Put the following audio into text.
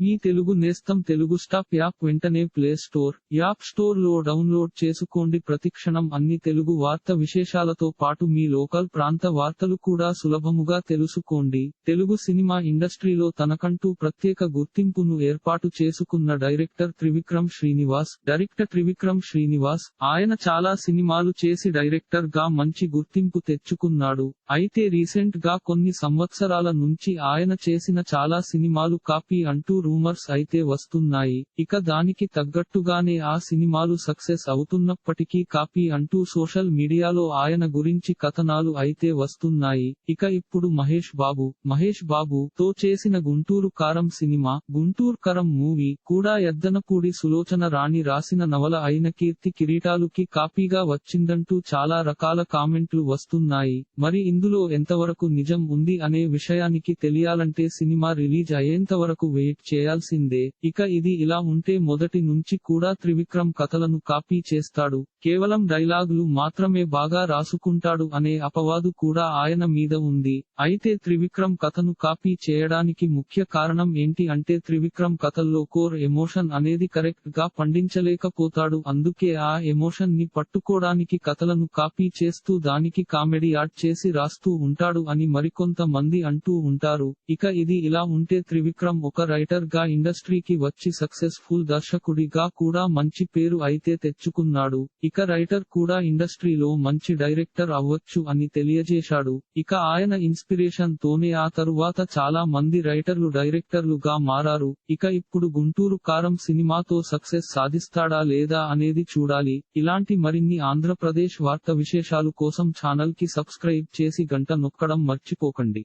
మీ తెలుగు నేస్తం Telugu stop app వెంటనే play store app స్టోర్లో డౌన్లోడ్ చేసుకోండి. ప్రతిక్షణం అన్ని తెలుగు వార్త విశేషాలతో పాటు మీ లోకల్ ప్రాంత వార్తలు కూడా సులభముగా తెలుసుకోండి. తెలుగు సినిమా ఇండస్ట్రీలో తనకంటూ ప్రత్యేక గుర్తింపును ఏర్పాటు చేసుకున్న డైరెక్టర్ త్రివిక్రమ్ శ్రీనివాస్ డైరెక్టర్ త్రివిక్రమ్ శ్రీనివాస్ ఆయన చాలా సినిమాలు చేసి డైరెక్టర్గా మంచి గుర్తింపు తెచ్చుకున్నాడు. అయితే రీసెంట్గా కొన్ని సంవత్సరాల నుంచి ఆయన చేసిన చాలా సినిమాలు కాపీ అంటూ రూమర్స్ అయితే వస్తున్నాయి. ఇక దానికి తగ్గట్టుగానే ఆ సినిమాలు సక్సెస్ అవుతున్నప్పటికీ కాపీ అంటూ సోషల్ మీడియాలో ఆయన గురించి కథనాలు అయితే వస్తున్నాయి. ఇక ఇప్పుడు మహేష్ బాబు. మహేష్ బాబు తో చేసిన గుంటూరు కారం సినిమా గుంటూరు కరం మూవీ కూడా ఎద్దనపూడి సులోచన రాణి రాసిన నవల అయిన కీర్తి కిరీటాలుకి కాపీగా వచ్చిందంటూ చాలా రకాల కామెంట్లు వస్తున్నాయి. మరి ఇందులో ఎంతవరకు నిజం ఉంది అనే విషయానికి తెలియాలంటే సినిమా రిలీజ్ అయ్యేంత వరకు వెయిట్ చేయాల్సిందే. ఇక ఇది ఇలా ఉంటే మొదటి నుంచి కూడా త్రివిక్రమ్ కథలను కాపీ చేస్తాడు. కేవలం డైలాగులు మాత్రమే బాగా రాసుకుంటాడు అనే అపవాదు కూడా ఆయన మీద ఉంది. అయితే త్రివిక్రమ్ కథను కాపీ చేయడానికి ముఖ్య కారణం ఏంటి అంటే త్రివిక్రమ్ కథల్లో కోర్ ఎమోషన్ అనేది కరెక్ట్గా పండించలేకపోతాడు. అందుకే ఆ ఎమోషన్ని పట్టుకోవడానికి కథలను కాపీ చేస్తూ దానికి కామెడీ యాడ్ చేసి రాస్తూ ఉంటాడు అని మరికొంత మంది అంటూ ఉంటారు. ఇక ఇది ఇలా ఉంటే త్రివిక్రమ్ ఒక రైటర్ గా ఇండస్ట్రీకి వచ్చి సక్సెస్ఫుల్ దర్శకుడిగా కూడా మంచి పేరు అయితే తెచ్చుకున్నాడు. ఇక రైటర్ కూడా ఇండస్ట్రీలో మంచి డైరెక్టర్ అవ్వచ్చు అని తెలియజేశాడు. ఇక ఆయన ఇన్స్పిరేషన్ తోనే ఆ తరువాత చాలా మంది రైటర్లు డైరెక్టర్లు గా మారారు. ఇక ఇప్పుడు గుంటూరు కారం సినిమాతో సక్సెస్ సాధిస్తాడా లేదా అనేది చూడాలి. ఇలాంటి మరిన్ని ఆంధ్రప్రదేశ్ వార్త విశేషాలు కోసం ఛానల్కి సబ్స్క్రైబ్ చేసి గంట నొక్కడం మర్చిపోకండి.